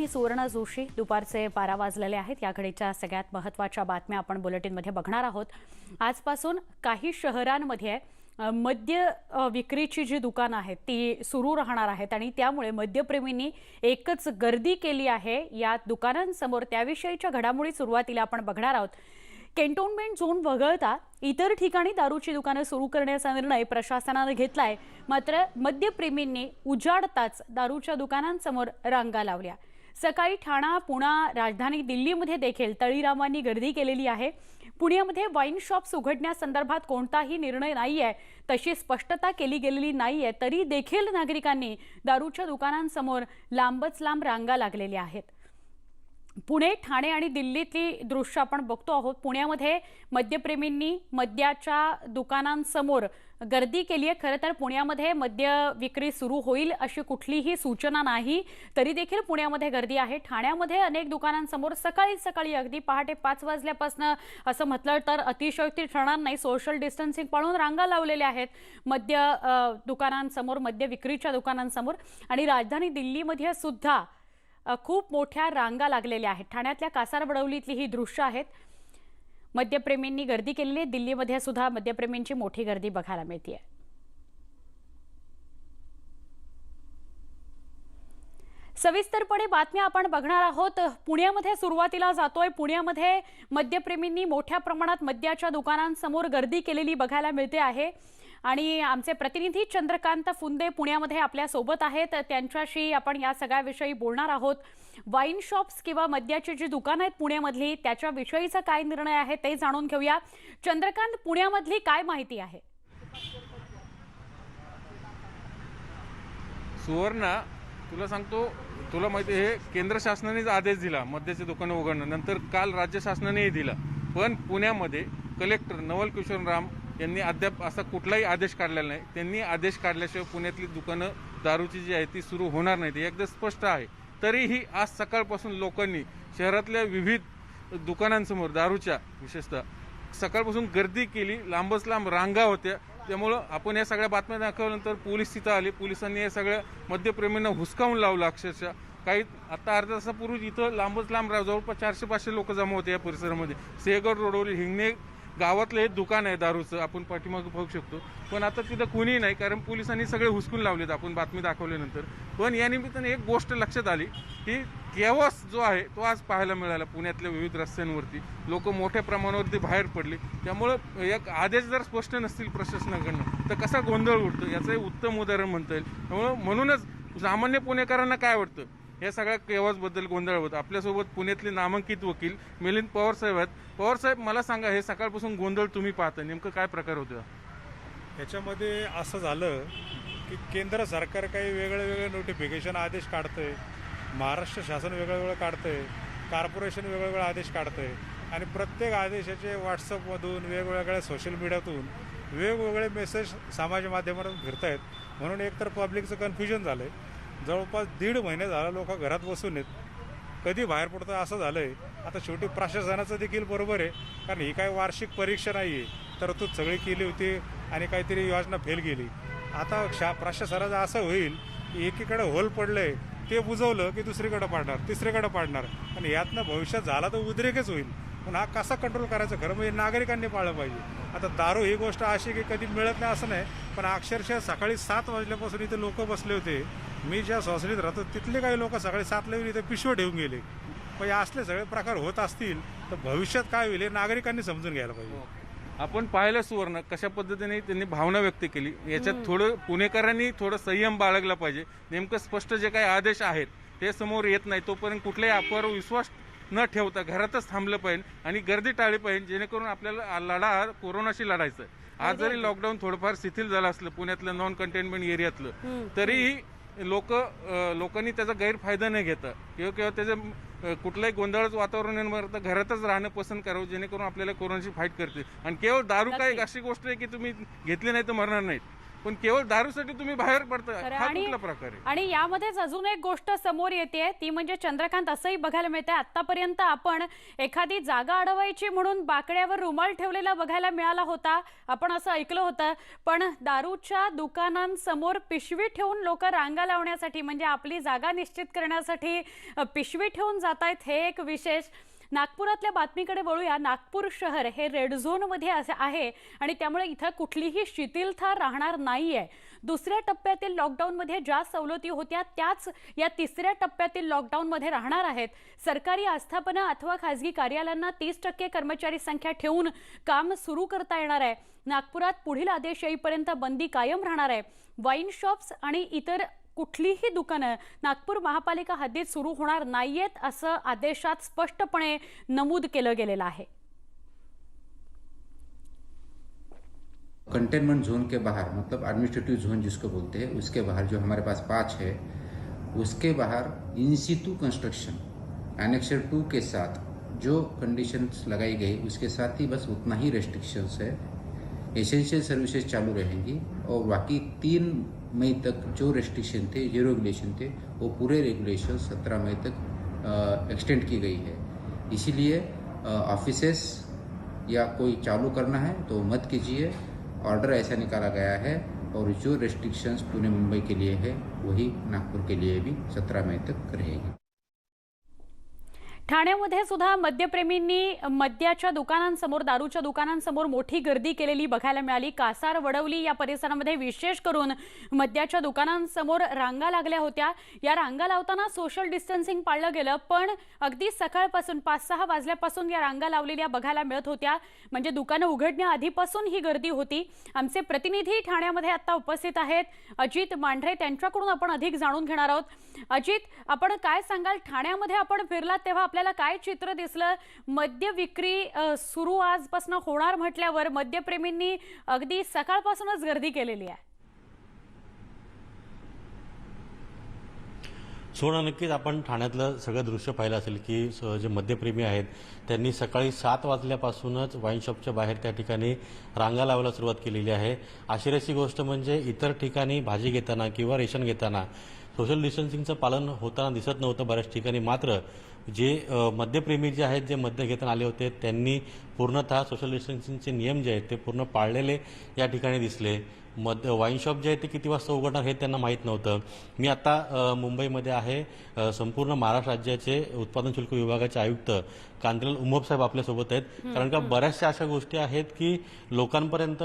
मी सुवर्ण जोशी दुपारचे बारा वाजलेले आहेत. या घडीच्या सगळ्यात महत्त्वाच्या बातम्या आपण बुलेटिनमध्ये बघणार आहोत. आजपासून काही शहरांमध्ये मद्य विक्रीची जी दुकानं आहेत ती सुरू राहणार आहेत आणि त्यामुळे मद्यप्रेमींनी एकच गर्दी केली आहे. या दुकानांसमोर त्याविषयीच्या घडामोडी सुरुवातीला आपण बघणार आहोत. कॅन्टोन्मेंट झोन वगळता इतर ठिकाणी दारूची दुकानं सुरू करण्याचा निर्णय प्रशासनानं घेतलाय. मात्र मद्यप्रेमींनी उजाडताच दारूच्या दुकानांसमोर रांगा लावल्या. सकाळी ठाणा पुणा राजधानी दिल्लीमध्ये देखील तळीरामांनी गर्दी केलेली आहे. पुण्यामध्ये वाईन शॉप्स उघडण्यासंदर्भात कोणताही निर्णय नाही आहे तशी स्पष्टता केली गेलेली नाही आहे तरी देखील नागरिकांनी दारूच्या दुकानांसमोर लांबच लांब रांगा लागलेल्या आहेत. पुणे ठाणे आणि दिल्लीतली दृश्य आपण बघतो आहोत. पुण्यामध्ये मद्यप्रेमींनी मद्याच्या दुकानांसमोर गर्दी केली आहे. खरं तर पुण्यामध्ये मद्य विक्री सुरू होईल अशी कुठलीही सूचना नाही तरी देखील पुण्यामध्ये गर्दी आहे. ठाण्यामध्ये अनेक दुकानांसमोर सकाळी सकाळी अगदी पहाटे पाच वाजल्यापासून असं म्हटलं तर अतिशयोक्ती ठरणार नाही सोशल डिस्टन्सिंग पाळून रांगा लावलेल्या आहेत मद्य दुकानांसमोर मद्य विक्रीच्या दुकानांसमोर. आणि राजधानी दिल्लीमध्ये सुद्धा खूप मोठ्या रांगा लागलेल्या आहेत. ठाण्यातल्या कासारबडवलीतली ही दृश्य आहेत. मद्यप्रेमींनी गर्दी केलेली आहे. दिल्लीमध्ये सुद्धा मद्यप्रेमींची मोठी गर्दी बघायला मिळते सविस्तरपणे बातम्या आपण बघणार आहोत. पुण्यामध्ये सुरुवातीला जातोय. पुण्यामध्ये मद्यप्रेमींनी मोठ्या प्रमाणात मद्याच्या दुकानांसमोर गर्दी केलेली बघायला मिळते आहे. आणि आमचे प्रतिनिधी चंद्रकांत फुंदे पुण्यामध्ये आपल्यासोबत आहेत. त्यांच्याशी आपण या सगळ्याविषयी बोलणार आहोत. वाईन शॉप्स किंवा मद्याची जी दुकानं आहेत पुण्यामधली त्याच्याविषयीचा काय निर्णय आहे ते जाणून घेऊया. चंद्रकांत पुण्यामधली काय माहिती आहे? सुवर्ण तुला सांगतो तुला माहिती आहे, हे केंद्र शासनानेच आदेश दिला मद्याचे दुकानं उघडणं. नंतर काल राज्य शासनानेही दिला. पण पुण्यामध्ये कलेक्टर नवल किशोर राम यांनी अद्याप असा कुठलाही आदेश काढलेला नाही. त्यांनी आदेश काढल्याशिवाय पुण्यातली दुकानं दारूची जी आहे ती सुरू होणार नाही. ते एकदम स्पष्ट आहे. तरीही आज सकाळपासून लोकांनी शहरातल्या विविध दुकानांसमोर दारूच्या विशेषतः सकाळपासून गर्दी केली. लांबच लांब रांगा होत्या. त्यामुळं आपण या सगळ्या बातम्या दाखवल्यानंतर पोलीस तिथं आले. पोलिसांनी या सगळ्या मद्यप्रेमींना हुसकावून लावलं. अक्षरशः काही आता अर्ध्या तासापूर्वी इथं लांबच लांब रा- जवळपास चारशे पाचशे लोक जमा होते या परिसरामध्ये. सेगड रोडवरील हिंगणे गावातलं हे दुकान आहे दारूचं आपण पाठीमागं बघू शकतो. पण आता तिथं कुणीही नाही कारण पोलिसांनी सगळे हुसकून लावलेत आपण बातमी दाखवल्यानंतर. पण या निमित्ताने एक गोष्ट लक्षात आली की केवस जो आहे तो आज पाहायला मिळाला पुण्यातल्या विविध रस्त्यांवरती. लोक मोठ्या प्रमाणावरती बाहेर पडले. त्यामुळं एक आदेश जर स्पष्ट नसतील प्रशासनाकडनं तर कसा गोंधळ उडतो? याचं एक उत्तम उदाहरण म्हणता येईल. त्यामुळं म्हणूनच सामान्य पुणेकरांना काय वाटतं? या सगळ्या केवासबद्दल गोंधळ होत? आपल्यासोबत पुण्यातले नामांकित वकील मिलिंद पवार साहेब आहेत. पवार साहेब मला सांगा हे सकाळपासून गोंधळ तुम्ही पाहता नेमकं काय प्रकार होतं ह्याच्यामध्ये असं झालं की केंद्र सरकार काही वेगळे वेगळे नोटिफिकेशन आदेश काढतंय. महाराष्ट्र शासन वेगळं वेगळं काढतंय. कॉर्पोरेशन वेगवेगळे आदेश काढतंय. आणि प्रत्येक आदेशाचे व्हॉट्सअपमधून वेगवेगळ्या सोशल मीडियातून वेगवेगळे मेसेज समाज माध्यमातून फिरतायत. म्हणून एकतर पब्लिकचं कन्फ्युजन झालं आहे जवळपास दीड महिने झाला लोक घरात बसून आहेत. कधी बाहेर पडतं असं झालं आहे आता शेवटी प्रशासनाचं देखील बरोबर आहे. कारण ही काय वार्षिक परीक्षा नाही आहे तरतूद सगळी केली होती आणि काहीतरी योजना फेल गेली आता शा प्रशासनाचं असं होईल की एकीकडे होल पडलं आहे ते बुजवलं की दुसरीकडे पाडणार तिसरीकडे पाडणार. आणि यातनं भविष्यात झाला तर उद्रेकच होईल. पण हा कसा कंट्रोल करायचा? खरं म्हणजे नागरिकांनी पाळलं पाहिजे. आता दारू ही गोष्ट अशी की कधी मिळत नाही असं नाही. पण अक्षरशः सकाळी सात वाजल्यापासून इथे लोक बसले होते. मी ज्या सोसायटीत राहतो तिथले काही लोक सकाळी सातला येऊन इथे पिशवं ठेवून गेले. म्हणजे असले सगळे प्रकार होत असतील तर भविष्यात काय होईल हे नागरिकांनी समजून घ्यायला पाहिजे. आपण पाहिलं सुवर्ण कशा पद्धतीने त्यांनी भावना व्यक्त केली. याच्यात थोडं पुणेकरांनी थोडं संयम बाळगला पाहिजे. नेमकं स्पष्ट जे काही आदेश आहेत ते समोर येत नाही. तोपर्यंत कुठल्याही अफवावर विश्वास न ठेवता घरातच थांबलं पाहिजे आणि गर्दी टाळली पाहिजे जेणेकरून आपल्याला लढा हा कोरोनाशी लढायचा. आज जरी लॉकडाऊन थोडंफार शिथिल झालं असलं पुण्यातलं नॉन कंटेनमेंट एरियातलं तरीही लोक लोकांनी त्याचा गैरफायदा न घेता. किंवा किंवा त्याचं कुठलंही गोंधळच वातावरण निर्माण करता घरातच राहणं पसंत करावं जेणेकरून आपल्याला कोरोनाची फाईट करते आणि केवळ दारू काय एक अशी गोष्ट आहे की तुम्ही घेतली नाही तर मरणार नाहीत. पण केवळ दारूसाठी तुम्ही बाहेर खरं हा आणि कुठला प्रकार आहे? आणि यामध्येच अजून एक गोष्ट समोर येते ती म्हणजे चंद्रकांत असंही बघायला मिळते आतापर्यंत आपण एखादी जागा अडवायची म्हणून बाकड्यावर रुमाल ठेवलेला बघायला मिळाला होता आपण असं ऐकलं होतं पण दारूच्या दुकानांसमोर पिशवी ठेवून लोक रांगा लावण्यासाठी म्हणजे आपली जागा निश्चित करण्यासाठी अ, पिशवी ठेवून जात आहेत हे एक विशेष. नागपुरातल्या बातमीकडे वळूया. नागपूर शहर हे रेड झोनमध्ये असे आहे आणि त्यामुळे इथं कुठलीही शिथिलता राहणार नाही आहे दुसऱ्या टप्प्यातील लॉकडाऊनमध्ये ज्या सवलती होत्या त्याच या तिसऱ्या टप्प्यातील लॉकडाऊनमध्ये राहणार आहेत. सरकारी आस्थापना अथवा खासगी कार्यालयांना तीस टक्के कर्मचारी संख्या ठेवून काम सुरू करता येणार आहे. नागपुरात पुढील आदेश येईपर्यंत बंदी कायम राहणार आहे. वाईन शॉप्स आणि इतर कुठलीही दुकानं नागपूर महापालिका हद्दीत सुरू होणार नाहीयेत, असं आदेशात स्पष्टपणे नमूद केलं गेलेलं आहे. कंटेनमेंट जोन के बाहर मतलब एडमिनिस्ट्रेटिव जोन जिसको बोलते हैं, उसके बाहर जो हमारे पास पाँच है, उसके बाहर in situ construction annexure two के साथ जो कंडीशंस लगाई गई, उसके साथ ही बस उतना ही रेस्ट्रिक्शंस है। एसेंशियल सर्विसेज़ चालू रहेंगी और बाकी तीन मई तक जो रेस्ट्रिक्शन थे जो रेगुलेशन थे, वो पूरे रेगुलेशन सत्रह मई तक एक्सटेंड की गई है। इसीलिए ऑफिसेस या कोई चालू करना है तो मत कीजिए। ऑर्डर ऐसा निकाला गया है और जो रेस्ट्रिक्शंस पुणे मुंबई के लिए है, वही नागपुर के लिए भी सत्रह मई तक रहेगी। ठाण्यामध्ये सुद्धा मद्यप्रेमींनी मद्याच्या दुकानांसमोर दारूच्या दुकानांसमोर मोठी गर्दी केलेली बघायला मिळाली. कासार वडवली या परिसरामध्ये विशेष करून मद्याच्या दुकानांसमोर रांगा लागल्या होत्या. या रांगा लावताना सोशल डिस्टन्सिंग पाळलं गेलं पण अगदी सकाळपासून पाच सहा वाजल्यापासून या रांगा लावलेल्या बघायला मिळत होत्या. म्हणजे दुकानं उघडण्याआधीपासून ही गर्दी होती. आमचे प्रतिनिधी ठाण्यामध्ये आत्ता उपस्थित आहेत. अजित मांढरे त्यांच्याकडून आपण अधिक जाणून घेणार आहोत. अजित आपण काय सांगाल? ठाण्यामध्ये आपण फिरलात तेव्हा आपल्या आपल्याला काय चित्र दिसलं? मद्य विक्री सुरू आजपासून होणार म्हटल्यावर मद्यप्रेमींनी अगदी सकाळपासूनच गर्दी केलेली आहे. सोळा नक्कीच आपण ठाण्यातलं सगळं दृश्य पाहिलं असेल की स- जे मद्यप्रेमी आहेत त्यांनी सकाळी सात वाजल्यापासूनच वाईन शॉपच्या बाहेर त्या ठिकाणी रांगा लावायला सुरुवात केलेली आहे. आश्चर्याची गोष्ट म्हणजे इतर ठिकाणी भाजी घेताना किंवा रेशन घेताना सोशल डिस्टन्सिंगचं पालन होताना दिसत नव्हतं. बऱ्याच ठिकाणी मात्र जे मद्यप्रेमी जे आहेत जे मद्य घेताना आले होते त्यांनी पूर्णतः सोशल डिस्टन्सिंगचे नियम जे आहेत ते पूर्ण पाळलेले या ठिकाणी दिसले. मद वाईन शॉप जे आहे ते किती वाजता उघडणार हे त्यांना माहीत नव्हतं. मी आता मुंबईमध्ये आहे. संपूर्ण महाराष्ट्र राज्याचे उत्पादन शुल्क विभागाचे आयुक्त कांद्रेल उमप साहेब आपल्यासोबत आहेत. कारण का बऱ्याचशा अशा गोष्टी आहेत की लोकांपर्यंत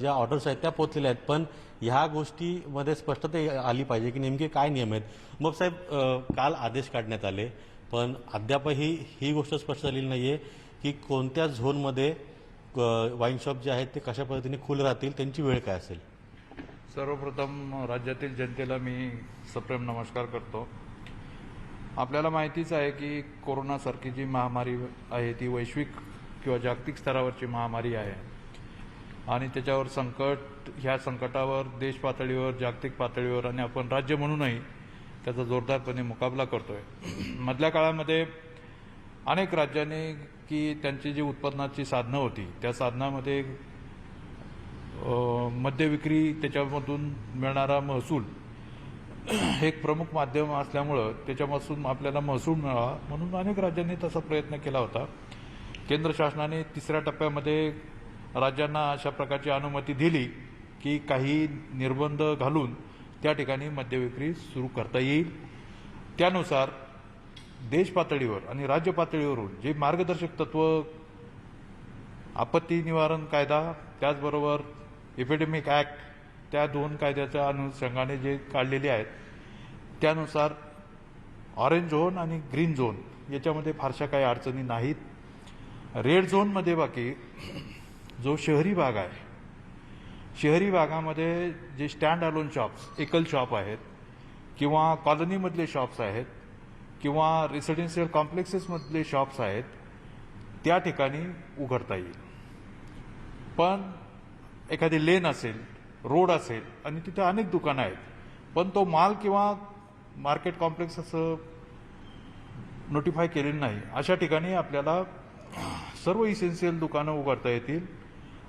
ज्या ऑर्डर्स आहेत त्या पोहोचलेल्या आहेत. पण ह्या गोष्टीमध्ये स्पष्टता आली पाहिजे की नेमके काय नियम आहेत. उमप साहेब काल आदेश काढण्यात आले. पण अद्यापही ही गोष्ट स्पष्ट झालेली नाही आहे की कोणत्या झोनमध्ये वाईन शॉप जे आहेत ते कशा पद्धतीने खुले राहतील त्यांची वेळ काय असेल? सर्वप्रथम राज्यातील जनतेला मी सप्रेम नमस्कार करतो. आपल्याला माहितीच आहे की कोरोनासारखी जी महामारी आहे ती वैश्विक किंवा जागतिक स्तरावरची महामारी आहे. आणि त्याच्यावर संकट ह्या संकटावर देश पातळीवर जागतिक पातळीवर आणि आपण राज्य म्हणूनही त्याचा जोरदारपणे मुकाबला करतोय. मधल्या काळामध्ये अनेक राज्यांनी की त्यांची जी उत्पन्नाची साधनं होती त्या साधनामध्ये मद्य विक्री त्याच्यामधून मिळणारा महसूल हे एक प्रमुख माध्यम असल्यामुळं त्याच्यापासून आपल्याला महसूल मिळावा म्हणून अनेक राज्यांनी तसा प्रयत्न केला होता. केंद्र शासनाने तिसऱ्या टप्प्यामध्ये राज्यांना अशा प्रकारची अनुमती दिली की काही निर्बंध घालून त्या ठिकाणी मद्य विक्री सुरू करता येईल. त्यानुसार देश पातळीवर आणि राज्य पातळीवरून जे मार्गदर्शक तत्व आपत्ती निवारण कायदा त्याचबरोबर एपिडेमिक ॲक्ट त्या दोन कायद्याच्या अनुषंगाने जे काढलेले आहेत त्यानुसार ऑरेंज झोन आणि ग्रीन झोन याच्यामध्ये फारशा काही अडचणी नाहीत. रेड झोनमध्ये बाकी जो शहरी भाग आहे शहरी भागामध्ये जे स्टँड अलोन शॉप्स एकल शॉप आहेत किंवा कॉलनीमधले शॉप्स आहेत किंवा रेसिडेन्शियल कॉम्प्लेक्सेसमधले शॉप्स आहेत त्या ठिकाणी उघडता येईल. पण एखादी लेन असेल रोड असेल आणि तिथे अनेक दुकानं आहेत पण तो माल किंवा मार्केट कॉम्प्लेक्स असं नोटिफाय केलेलं नाही अशा ठिकाणी आपल्याला सर्व इसेन्शियल दुकानं उघडता येतील.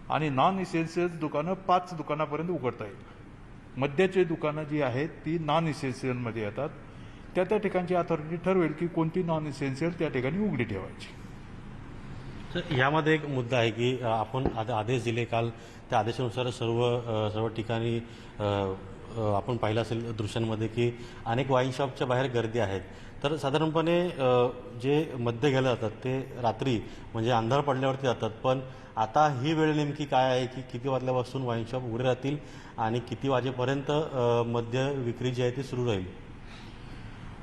आणि नॉन इसेन्शियल दुकानं पाच दुकानापर्यंत उघडता येईल. मद्याची दुकानं जी आहेत ती नॉन इसेन्शियलमध्ये येतात. त्या त्या ठिकाणची अथॉरिटी ठरवेल की कोणती नॉन इसेन्शियल त्या ठिकाणी उघडी ठेवायची. तर यामध्ये एक मुद्दा आहे की आपण आद- आदेश दिले काल त्या आदेशानुसार सर्व सर्व ठिकाणी आपण पाहिलं असेल दृश्यांमध्ये की अनेक वाईन शॉपच्या बाहेर गर्दी आहेत. तर साधारणपणे जे मद्य घ्यायला जातात ते रात्री म्हणजे अंधार पडल्यावरती जातात. पण आता ही वेळ नेमकी काय आहे की किती वाजल्यापासून वाईन शॉप उघडे राहतील आणि किती वाजेपर्यंत मद्य विक्री जी आहे ती सुरू राहील?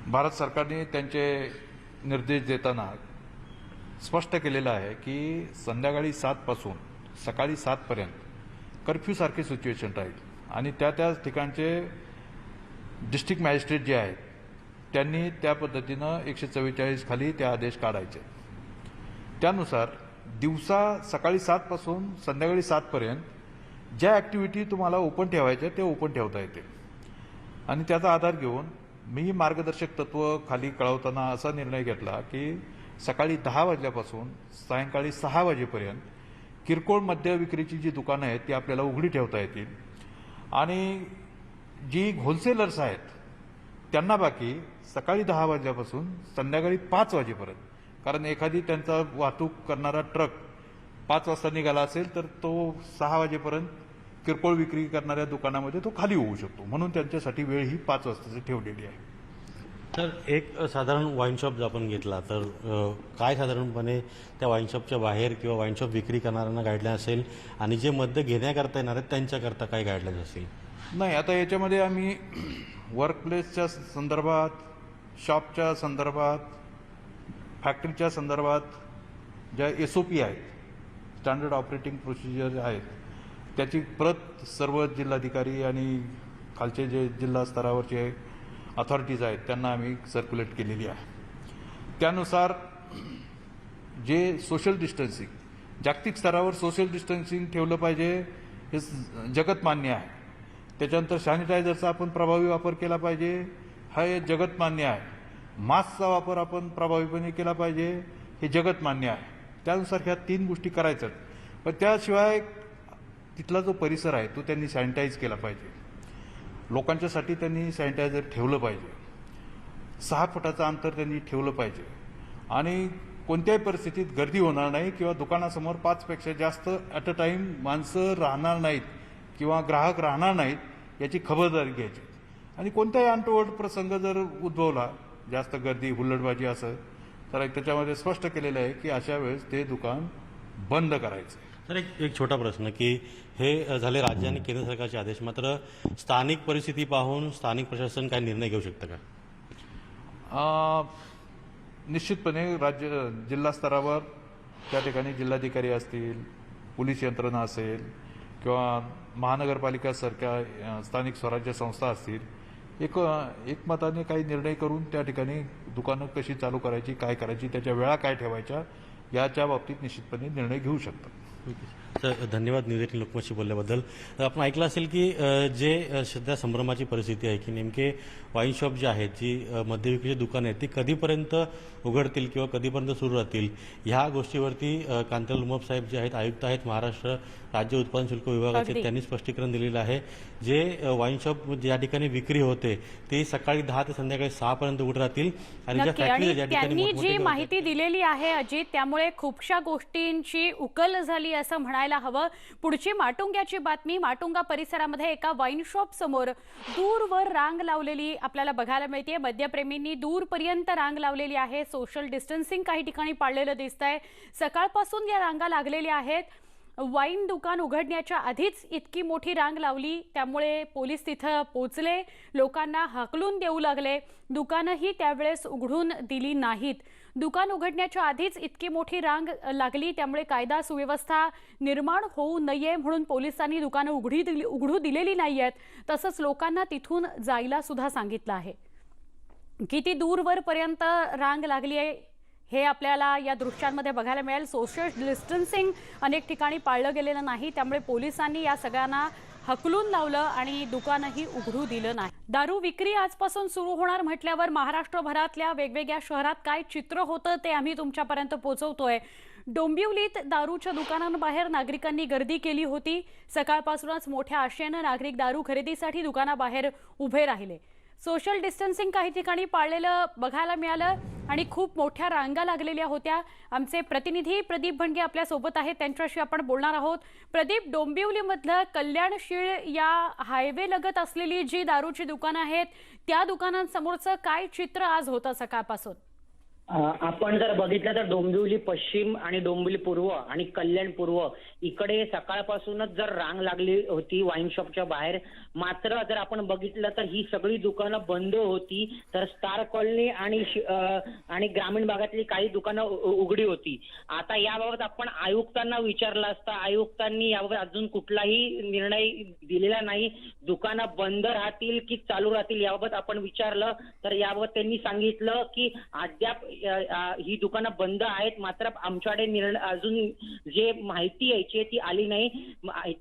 भारत सरकारने त्यांचे निर्देश देताना स्पष्ट केलेलं आहे की संध्याकाळी सातपासून सकाळी सातपर्यंत कर्फ्यूसारखे सिच्युएशन राहील. आणि त्या त्या ठिकाणचे डिस्ट्रिक्ट मॅजिस्ट्रेट जे आहेत त्यांनी त्या पद्धतीनं एकशे चव्वेचाळीस खाली त्या आदेश काढायचे. त्यानुसार दिवसा सकाळी सातपासून संध्याकाळी सातपर्यंत ज्या ॲक्टिव्हिटी तुम्हाला ओपन ठेवायच्या त्या ओपन ठेवता येतील आणि त्याचा आधार घेऊन मी मार्गदर्शक तत्व खाली कळवताना असा निर्णय घेतला की सकाळी दहा वाजल्यापासून सायंकाळी सहा वाजेपर्यंत किरकोळ मद्य विक्रीची जी दुकानं आहेत ती आपल्याला उघडी ठेवता येतील. आणि जी होलसेलर्स आहेत त्यांना बाकी सकाळी दहा वाजल्यापासून संध्याकाळी पाच वाजेपर्यंत कारण एखादी त्यांचा वाहतूक करणारा ट्रक पाच वाजता निघाला असेल तर तो सहा वाजेपर्यंत किरकोळ विक्री करणाऱ्या दुकानामध्ये तो खाली होऊ शकतो. म्हणून त्यांच्यासाठी वेळ ही पाच वाजताची ठेवलेली आहे. तर एक साधारण वाईन शॉप जर आपण घेतला तर काय साधारणपणे त्या वाईन शॉपच्या बाहेर किंवा वाईन शॉप विक्री करणाऱ्यांना गाईडलाईन असेल आणि जे मद्य घेण्याकरता येणार आहेत त्यांच्याकरता काय गाईडलाईन असेल? नाही आता याच्यामध्ये आम्ही वर्कप्लेसच्या संदर्भात शॉपच्या संदर्भात फॅक्टरीच्या संदर्भात ज्या एस ओ पी आहेत स्टँडर्ड ऑपरेटिंग प्रोसिजर आहेत त्याची प्रत सर्व जिल्हाधिकारी आणि खालचे जे जिल्हा स्तरावरचे अथॉरिटीज आहेत त्यांना आम्ही सर्क्युलेट केलेली आहे. त्यानुसार जे सोशल डिस्टन्सिंग जागतिक स्तरावर सोशल डिस्टन्सिंग ठेवलं पाहिजे हे जगतमान्य जगत मान्य आहे. त्याच्यानंतर सॅनिटायझरचा आपण प्रभावी वापर केला पाहिजे हा हे जगत मान्य आहे. मास्कचा वापर आपण प्रभावीपणे केला पाहिजे हे जगत मान्य आहे. त्यानुसार ह्या तीन गोष्टी करायच्यात. पण त्याशिवाय तिथला जो परिसर आहे तो त्यांनी सॅनिटाईज केला पाहिजे. लोकांच्यासाठी त्यांनी सॅनिटायझर ठेवलं पाहिजे. सहा फुटाचं अंतर त्यांनी ठेवलं पाहिजे. आणि कोणत्याही परिस्थितीत गर्दी होणार नाही किंवा दुकानासमोर पाचपेक्षा जास्त ॲट अ टाईम माणसं राहणार नाहीत किंवा ग्राहक राहणार नाहीत याची खबरदारी घ्यायची. आणि कोणताही अनटोवर्ड प्रसंग जर उद्भवला जास्त गर्दी हुल्लडबाजी असं तर त्याच्यामध्ये स्पष्ट केलेलं आहे की अशा वेळेस ते दुकान बंद करायचं. तर एक एक छोटा प्रश्न की हे झाले राज्य आणि केंद्र सरकारचे आदेश मात्र स्थानिक परिस्थिती पाहून स्थानिक प्रशासन काय निर्णय घेऊ शकतं का? निश्चितपणे राज्य जिल्हा स्तरावर त्या ठिकाणी जिल्हाधिकारी असतील पोलीस यंत्रणा असेल किंवा महानगरपालिकासारख्या स्थानिक स्वराज्य संस्था असतील एक एकमताने काही निर्णय करून त्या ठिकाणी दुकानं कशी चालू करायची काय करायची त्याच्या वेळा काय ठेवायच्या याच्या बाबतीत निश्चितपणे निर्णय घेऊ शकतात तर धन्यवाद न्यूज एटीन लोकमतशी बोलल्याबद्दल. तर आपण ऐकलं असेल की जे सध्या संभ्रमाची परिस्थिती आहे की नेमके वाईन शॉप जे आहेत जी मद्यविक्रीची दुकानं आहेत ती कधीपर्यंत उघडतील किंवा कधीपर्यंत सुरू राहतील? ह्या गोष्टीवरती कांतल उमप साहेब जे आहेत आयुक्त आहेत महाराष्ट्र राज्य उत्पादन शुल्क विभागाचे. त्यांनी स्पष्टीकरण दिलेलं आहे. जे वाईन शॉप ज्या ठिकाणी विक्री होते ते सकाळी दहा ते संध्याकाळी सहा पर्यंत उघड राहतील. आणि ज्या फॅक्टरी ज्या ठिकाणी जी माहिती दिलेली आहे अजित त्यामुळे खूपशा गोष्टींची उकल झाली असं म्हणायला हवं. पुढची माटुंग्याची बातमी माटुंगा परिसरामध्ये एका वाईन शॉप समोर दूरवर रांग लावलेली आपल्याला बघायला मिळते मद्यप्रेमींनी दूरपर्यंत रांग लावलेली आहे. सोशल डिस्टन्सिंग काही ठिकाणी पाळलेलं दिसत आहे सकाळपासून या रांगा लागलेल्या आहेत. वाईन दुकान उघडण्याच्या आधीच इतकी मोठी रांग लावली. त्यामुळे पोलीस तिथं पोचले. लोकांना हाकलून देऊ लागले. दुकानंही त्यावेळेस उघडून दिली नाहीत. दुकान उघडण्याच्या आधीच इतकी मोठी रांग लागली. त्यामुळे कायदा सुव्यवस्था निर्माण होऊ नये म्हणून पोलिसांनी दुकानं उघडी दिली उघडू दिलेली नाही आहेत तसंच लोकांना तिथून जायला सुद्धा सांगितलं आहे. किती दूरवरपर्यंत रांग लागली आहे हे आपल्याला या दृश्यांमध्ये बघायला मिळेल. सोशल डिस्टन्सिंग अनेक ठिकाणी पाळलं गेलेलं नाही. त्यामुळे पोलिसांनी या सगळ्यांना हकलून लावलं आणि दुकानही उघडू दिलं नाही. दारू विक्री आजपासून सुरू होणार म्हटल्यावर महाराष्ट्रभरातल्या वेगवेगळ्या शहरात काय चित्र होतं ते आम्ही तुमच्यापर्यंत पोहोचवतोय डोंबिवलीत दारूच्या दुकानांबाहेर नागरिकांनी गर्दी केली होती. सकाळपासूनच मोठ्या आशेनं नागरिक दारू खरेदीसाठी दुकानाबाहेर उभे राहिले. सोशल डिस्टन्सिंग काही ठिकाणी पाळलेलं बघायला मिळालं आणि खूप मोठ्या रांगा लागलेल्या होत्या. आमचे प्रतिनिधी प्रदीप भणगे आपल्यासोबत आहेत. त्यांच्याशी आपण बोलणार आहोत. प्रदीप डोंबिवलीमधलं कल्याणशीळ या हायवे लगत असलेली जी दारूची दुकानं आहेत त्या दुकानांसमोरचं काय चित्र आज होतं सकाळपासून? आपण जर बघितलं तर डोंबिवली पश्चिम आणि डोंबिवली पूर्व आणि कल्याण पूर्व इकडे सकाळपासूनच जर रांग लागली होती वाईन शॉपच्या बाहेर मात्र जर आपण बघितलं तर ही सगळी दुकानं बंद होती तर स्टार कॉलनी आणि आणि ग्रामीण भागातली काही दुकानं उघडी होती. आता याबाबत आपण आयुक्तांना विचारलं असता आयुक्तांनी याबाबत अजून कुठलाही निर्णय दिलेला नाही. दुकानं बंद राहतील की चालू राहतील याबाबत आपण विचारलं तर याबाबत त्यांनी सांगितलं की अद्याप ही दुकानं बंद आहेत मात्र आमच्याकडे निर्णय अजून जे माहिती यायची आहे ती आली नाही.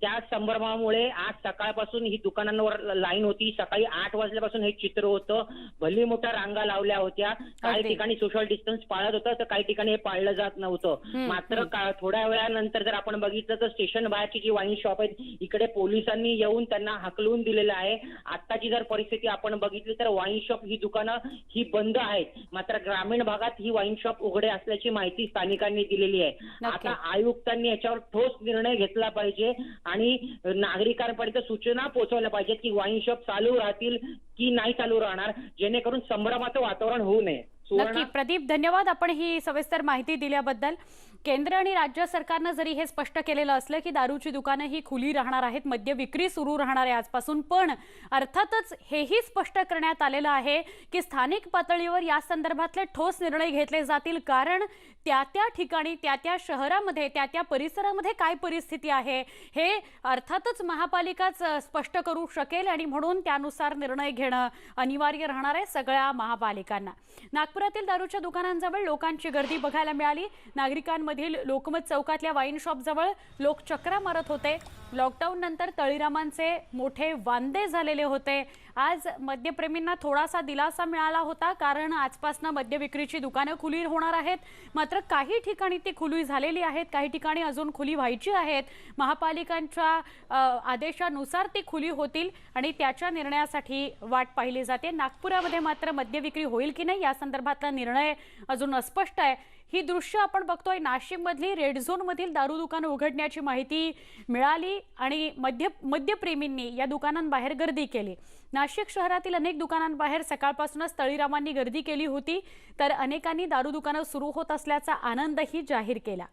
त्या संभ्रमामुळे आज सकाळपासून ही दुकानांवर लाईन होती. सकाळी आठ वाजल्यापासून हे चित्र होतं. भली मोठ्या रांगा लावल्या होत्या. काही. ठिकाणी सोशल डिस्टन्स पाळत होतं तर काही ठिकाणी हे पाळलं जात नव्हतं. मात्र का- थोड्या वेळानंतर जर आपण बघितलं तर स्टेशन बाहेरची जी वाईन शॉप आहेत इकडे पोलिसांनी येऊन त्यांना हकलवून दिलेलं आहे. आत्ताची जर परिस्थिती आपण बघितली तर वाईन शॉप ही दुकानं ही बंद आहेत. मात्र ग्रामीण भागात ही वाईन शॉप उघडे असल्याची माहिती स्थानिकांनी दिलेली आहे. आता आयुक्तांनी याच्यावर ठोस निर्णय घेतला पाहिजे आणि नागरिकांपर्यंत सूचना पोहोचवल्या पाहिजेत की वाईन शॉप चालू राहतील की नाही चालू राहणार जेणेकरून संभ्रमाचं वातावरण होऊ नये. नक्की. प्रदीप धन्यवाद आपण ही सविस्तर माहिती दिल्याबद्दल. केंद्र आणि राज्य सरकारनं जरी हे स्पष्ट केलेलं असलं की दारूची दुकानं ही खुली राहणार आहेत मद्य विक्री सुरू राहणार आहे आजपासून पण अर्थातच हेही स्पष्ट करण्यात आलेलं आहे की स्थानिक पातळीवर या संदर्भातले ठोस निर्णय घेतले जातील कारण त्या त्या ठिकाणी त्या त्या शहरामध्ये त्या त्या परिसरामध्ये काय परिस्थिती आहे हे अर्थातच महापालिकाच स्पष्ट करू शकेल आणि म्हणून त्यानुसार निर्णय घेणं अनिवार्य राहणार आहे सगळ्या महापालिकांना. नागपुरातील दारूच्या दुकानांजवळ लोकांची गर्दी बघायला मिळाली. नागरिकांमध्ये मधील लोकमत चौकातल्या वाईन शॉपजवळ लोक चक्रा मारत होते. लॉकडाऊन नंतर तळीरामांचे मोठे वांदे झालेले होते. आज मद्यप्रेमींना थोडासा दिलासा मिळाला होता कारण आजपासनं मद्य विक्रीची दुकानं खुली होणार आहेत. मात्र काही ठिकाणी ती खुली झालेली आहेत काही ठिकाणी अजून खुली व्हायची आहेत. महापालिकांच्या आदेशानुसार ती खुली होतील आणि त्याच्या निर्णयासाठी वाट पाहिली जाते. नागपुरामध्ये मात्र मद्य विक्री होईल की नाही या संदर्भातला निर्णय अजून अस्पष्ट आहे. ही दृश्य आपण बघतोय नाशिकमधली रेड झोनमधील दारू दुकानं उघडण्याची माहिती मिळाली आणि मद्य मद्यप्रेमींनी या दुकानांबाहेर गर्दी केली. नाशिक शहरातील अनेक दुकानांबाहेर सकाळपासूनच तळीरामांनी गर्दी केली होती तर अनेकांनी दारू दुकानं सुरू होत असल्याचा आनंदही जाहीर केला.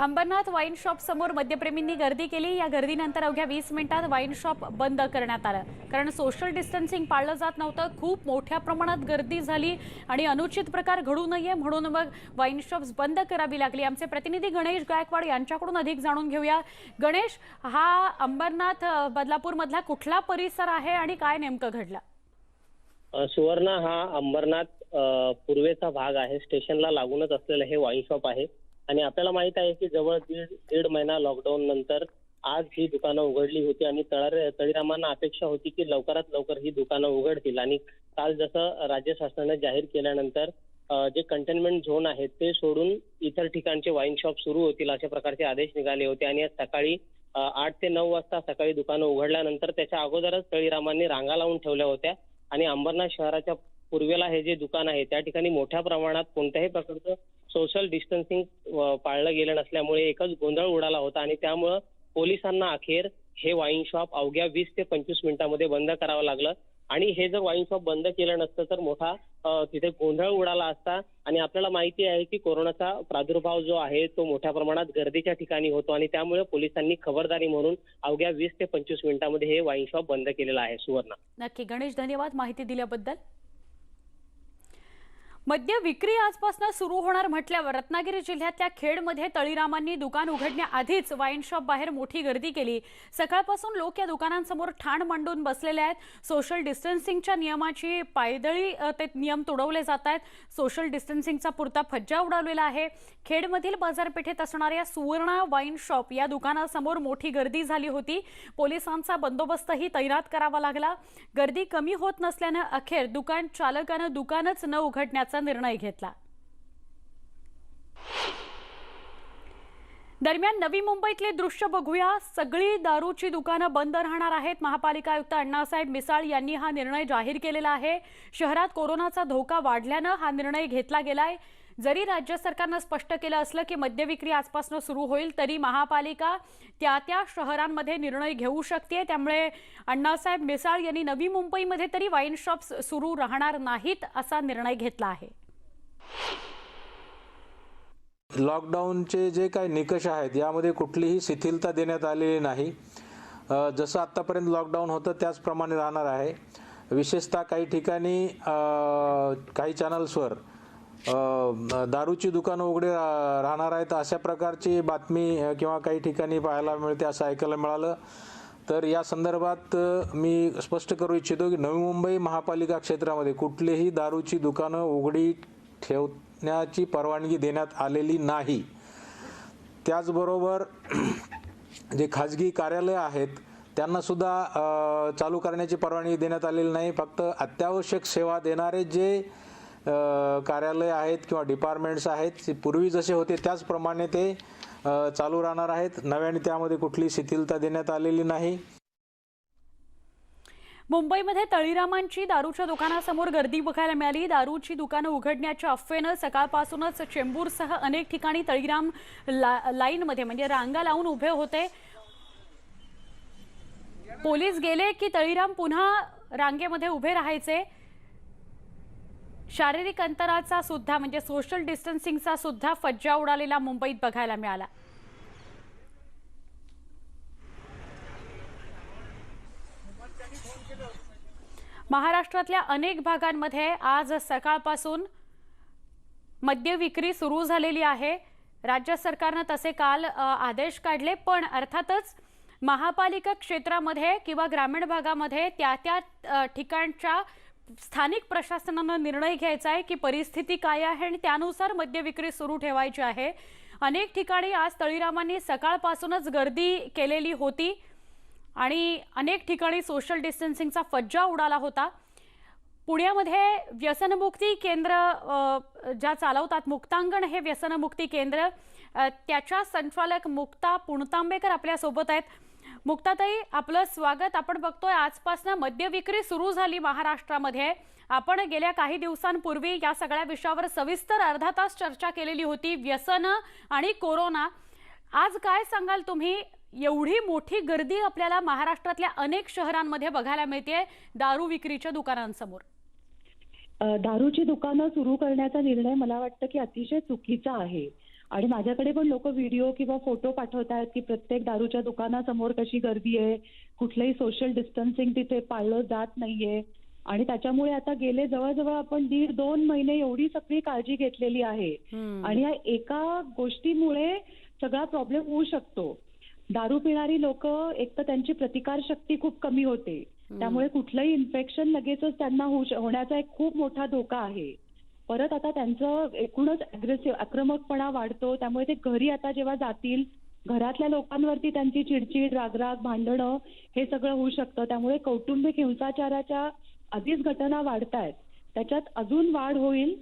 अंबरनाथ वाईन शॉप समोर मद्यप्रेमींनी गर्दी केली. या गर्दीनंतर अवघ्या वीस मिनिटात वाईन शॉप बंद करण्यात आलं. कारण सोशल डिस्टन्सिंग पाळलं जात नव्हतं. खूप मोठ्या प्रमाणात गर्दी झाली आणि अनुचित प्रकार घडू नये म्हणून मग वाईन शॉप्स बंद करावी लागली. आमचे प्रतिनिधी गणेश गायकवाड यांच्याकडून अधिक जाणून घेऊया. गणेश हा अंबरनाथ बदलापूरमधला कुठला परिसर आहे आणि काय नेमकं घडलं? सुवर्ण हा अंबरनाथ पूर्वेचा भाग आहे. स्टेशनला लागूनच असलेलं हे वाईन शॉप आहे. आणि आपल्याला माहीत आहे की जवळ दीड दीड महिना लॉकडाऊन नंतर आज ही दुकानं उघडली होती आणि तळार तळीरामांना अपेक्षा होती की लवकरात लवकर ही दुकानं उघडतील. आणि काल जसं राज्य शासनाने जाहीर केल्यानंतर जे कंटेनमेंट झोन आहेत ते सोडून इतर ठिकाणचे वाईन शॉप सुरू होतील अशा प्रकारचे आदेश निघाले होते. आणि आज सकाळी आठ ते नऊ वाजता सकाळी दुकानं उघडल्यानंतर त्याच्या अगोदरच तळीरामांनी रांगा लावून ठेवल्या होत्या. आणि अंबरनाथ शहराच्या पूर्वेला हे जे दुकान आहे त्या ठिकाणी मोठ्या प्रमाणात कोणत्याही प्रकारचं सोशल डिस्टन्सिंग पाळलं गेलं नसल्यामुळे एकच गोंधळ उडाला होता आणि त्यामुळं पोलिसांना अखेर हे वाईन शॉप अवघ्या वीस ते पंचवीस मिनिटांमध्ये बंद करावं लागलं. आणि हे जर वाईन शॉप बंद केलं नसतं तर मोठा तिथे गोंधळ उडाला असता. आणि आपल्याला माहिती आहे की कोरोनाचा प्रादुर्भाव जो आहे तो मोठ्या प्रमाणात गर्दीच्या ठिकाणी होतो आणि त्यामुळे पोलिसांनी खबरदारी म्हणून अवघ्या वीस ते पंचवीस मिनिटांमध्ये हे वाईन शॉप बंद केलेलं आहे सुवर्ण. नक्की. गणेश धन्यवाद माहिती दिल्याबद्दल. मद्य विक्री आजपासून सुरू होणार म्हटल्यावर रत्नागिरी जिल्ह्यातल्या खेडमध्ये तळीरामांनी दुकान उघडण्याआधीच वाईन शॉप बाहेर मोठी गर्दी केली. सकाळपासून लोक या दुकानांसमोर ठाण मांडून बसलेले आहेत. सोशल डिस्टन्सिंगच्या नियमाची पायदळी ते नियम तुडवले जात आहेत. सोशल डिस्टन्सिंगचा पुरता फज्जा उडवलेला आहे. खेडमधील बाजारपेठेत असणाऱ्या सुवर्णा वाईन शॉप या दुकानासमोर मोठी गर्दी झाली होती. पोलिसांचा बंदोबस्तही तैनात करावा लागला. गर्दी कमी होत नसल्यानं अखेर दुकान चालकानं दुकानच न उघडण्याचा निर्णय घेतला. दरम्यान नवी मुंबईतले दृश्य बघूया. सगळी दारूची दुकानं बंद राहणार आहेत. महापालिका आयुक्त अण्णासाहेब मिसाळ यांनी हा निर्णय जाहीर केलेला आहे. शहरात कोरोनाचा धोका वाढल्यानं हा निर्णय घेतला गेलाय. जरी राज्य सरकारनं स्पष्ट केलं असलं की मद्यविक्री आजपासून सुरू होईल तरी महापालिका त्या त्या शहरांमध्ये निर्णय घेऊ शकते. त्यामुळे अण्णासाहेब मिसाळ यांनी नवी मुंबईमध्ये तरी वाईन शॉप्स सुरू राहणार नाहीत असा निर्णय घेतला आहे. लॉकडाऊनचे जे काही निकष आहेत यामध्ये कुठलीही शिथिलता देण्यात आलेली नाही. जसं आत्तापर्यंत लॉकडाऊन होतं त्याचप्रमाणे राहणार आहे. विशेषतः काही ठिकाणी काही चॅनल्सवर दारूची दुकानं उघडे रा- राहणार आहेत अशा प्रकारची बातमी किंवा काही ठिकाणी पाहायला मिळते असं ऐकायला मिळालं. तर या संदर्भात मी स्पष्ट करू इच्छितो की नवी मुंबई महापालिका क्षेत्रामध्ये कुठलीही दारूची दुकानं उघडी ठेवण्याची परवानगी देण्यात आलेली नाही. त्याचबरोबर जे खाजगी कार्यालय आहेत त्यांनासुद्धा चालू करण्याची परवानगी देण्यात आलेली नाही. फक्त अत्यावश्यक सेवा देणारे जे कार्यालय आहेत किंवा डिपार्टमेंट्स आहेत पूर्वी जसे होते त्याचप्रमाणे ते चालू राहणार आहेत. नव्याने त्यामध्ये कुठली शिथिलता देण्यात आलेली नाही. मुंबईमध्ये तळीरामांची दारूच्या दुकानासमोर गर्दी बघायला मिळाली. दारूची दुकानं उघडण्याच्या अफवेनं सकाळपासूनच चेंबूरसह अनेक ठिकाणी तळीराम ला, लाईनमध्ये म्हणजे रांगा लावून उभे होते. पोलीस गेले की तळीराम पुन्हा रांगेमध्ये उभे राहायचे. शारीरिक अंतराचा सुद्धा म्हणजे सोशल डिस्टन्सिंगचा सुद्धा फज्जा उडालेला मुंबईत बघायला मिळाला. महाराष्ट्रातल्या अनेक भागांमध्ये आज सकाळपासून मद्य विक्री सुरू झालेली आहे. राज्य सरकारनं तसे काल आदेश काढले पण अर्थातच महापालिका क्षेत्रामध्ये किंवा ग्रामीण भागामध्ये त्या त्या ठिकाणच्या स्थानिक प्रशासनानं निर्णय घ्यायचा आहे की परिस्थिती काय आहे आणि त्यानुसार मद्य विक्री सुरू ठेवायची आहे. अनेक ठिकाणी आज तळीरामांनी सकाळपासूनच गर्दी केलेली होती आणि अनेक ठिकाणी सोशल डिस्टन्सिंगचा फज्जा उडाला होता. पुण्यामध्ये व्यसनमुक्ती केंद्र ज्या चालवतात मुक्तांगण हे व्यसनमुक्ती केंद्र त्याच्या संचालक मुक्ता पुणतांबेकर आपल्यासोबत आहेत. मुक्ताताई आपलं स्वागत आपण बघतोय. आजपासून मद्य विक्री सुरू झाली महाराष्ट्रामध्ये. आपण गेल्या काही दिवसांपूर्वी या सगळ्या विषयावर सविस्तर अर्धा तास चर्चा केलेली होती. व्यसन आणि कोरोना. आज काय सांगाल तुम्ही? एवढी मोठी गर्दी आपल्याला महाराष्ट्रातल्या अनेक शहरांमध्ये बघायला मिळते दारू विक्रीच्या दुकानांसमोर. दारूची दुकानं सुरू करण्याचा निर्णय मला वाटतं की अतिशय चुकीचा आहे. आणि माझ्याकडे पण लोक व्हिडिओ किंवा फोटो पाठवत आहेत की प्रत्येक दारूच्या दुकानासमोर कशी गर्दी आहे कुठलंही सोशल डिस्टन्सिंग तिथे पाळलं जात नाहीये. आणि त्याच्यामुळे आता गेले जवळजवळ आपण दीड दोन महिने एवढी सगळी काळजी घेतलेली आहे. आणि या एका गोष्टीमुळे सगळा प्रॉब्लेम होऊ शकतो. दारू पिणारी लोक एक तर त्यांची प्रतिकार शक्ती खूप कमी होते. त्यामुळे कुठलंही इन्फेक्शन लगेचच त्यांना होण्याचा एक खूप मोठा धोका आहे. परत आता त्यांचं एकूणच अग्रेसिव्ह आक्रमकपणा वाढतो. त्यामुळे ते घरी आता जेव्हा जातील घरातल्या लोकांवरती त्यांची चिडचिड रागराग भांडणं हे सगळं होऊ शकतं. त्यामुळे कौटुंबिक हिंसाचाराच्या आधीच घटना वाढत आहेत त्याच्यात अजून वाढ होईल.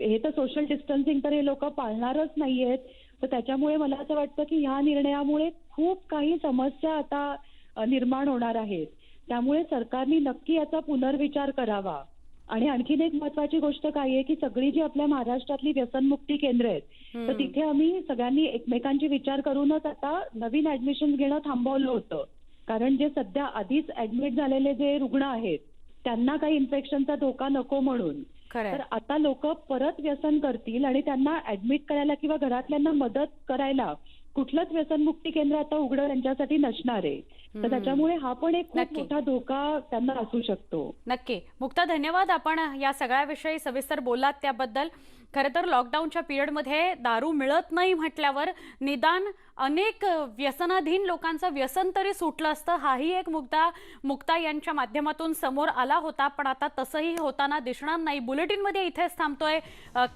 हे तर सोशल डिस्टन्सिंग तर हे लोक पाळणारच नाहीयेत. तर त्याच्यामुळे मला असं वाटतं की ह्या निर्णयामुळे खूप काही समस्या आता निर्माण होणार आहेत. त्यामुळे सरकारने नक्की याचा पुनर्विचार करावा. आणि आणखीन एक महत्वाची गोष्ट काय आहे की सगळी जी आपल्या महाराष्ट्रातली व्यसनमुक्ती केंद्र आहेत तर तिथे आम्ही सगळ्यांनी एकमेकांची विचार करूनच आता नवीन ऍडमिशन घेणं थांबवलं होतं. कारण जे सध्या आधीच ऍडमिट झालेले जे रुग्ण आहेत त्यांना काही इन्फेक्शनचा धोका नको म्हणून. तर आता लोक परत व्यसन करतील आणि त्यांना ऍडमिट करायला किंवा घरातल्यांना मदत करायला कुठलंच व्यसनमुक्ती केंद्र आता उघडं त्यांच्यासाठी नसणार आहे. तर त्याच्यामुळे हा पण एक खूप. मोठा धोका त्यांना असू शकतो. नक्की. मुक्ता धन्यवाद. आपण या सगळ्याविषयी सविस्तर बोललात त्याबद्दल. खरं तर लॉकडाऊनच्या पिरियडमध्ये दारू मिळत नाही म्हटल्यावर निदान अनेक व्यसनाधीन लोकांचं व्यसन तरी सुटलं असतं. हाही एक मुद्दा मुक्ता यांच्या माध्यमातून समोर आला होता पण आता तसंही होताना दिसणार नाही. बुलेटिनमध्ये इथेच थांबतोय.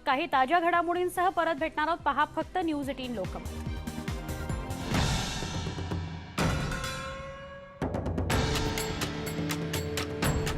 काही ताज्या घडामोडींसह परत भेटणार आहोत. पहा फक्त न्यूज एटीन लोकमत.